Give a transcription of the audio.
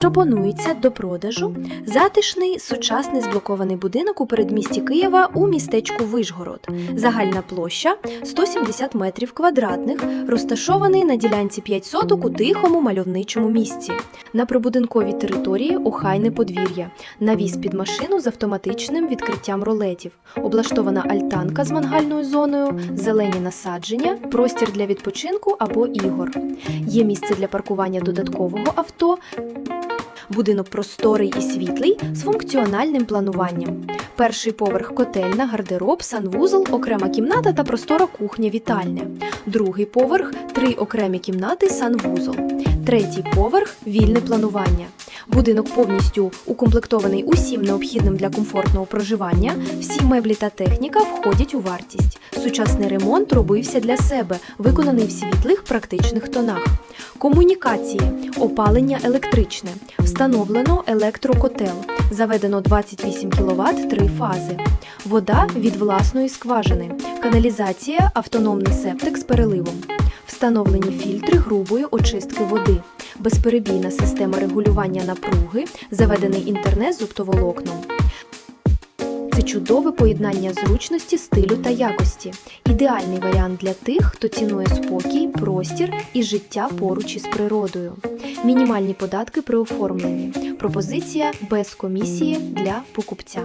Пропонується до продажу затишний сучасний зблокований будинок у передмісті Києва у містечку Вишгород. Загальна площа 170 метрів квадратних, розташований на ділянці 5 соток у тихому мальовничому місці. На прибудинковій території охайне подвір'я, навіс під машину з автоматичним відкриттям ролетів, облаштована альтанка з мангальною зоною, зелені насадження, простір для відпочинку або ігор. Є місце для паркування додаткового авто, Будинок просторий і світлий з функціональним плануванням. Перший поверх котельна, гардероб, санвузол, окрема кімната та простора кухня вітальня. Другий поверх три окремі кімнати, санвузол. Третій поверх вільне планування. Будинок повністю укомплектований усім необхідним для комфортного проживання. Всі меблі та техніка входять у вартість. Сучасний ремонт робився для себе, виконаний в світлих практичних тонах. Комунікації, опалення електричне, встановлено електрокотел, заведено 28 кВт три фази, вода від власної скважини, каналізація, автономний септик з переливом, встановлені фільтри грубої очистки води, безперебійна система регулювання напруги, заведений інтернет з оптоволокном. Це чудове поєднання зручності, стилю та якості. Ідеальний варіант для тих, хто цінує спокій, простір і життя поруч із природою. Мінімальні податки при оформленні. Пропозиція без комісії для покупця.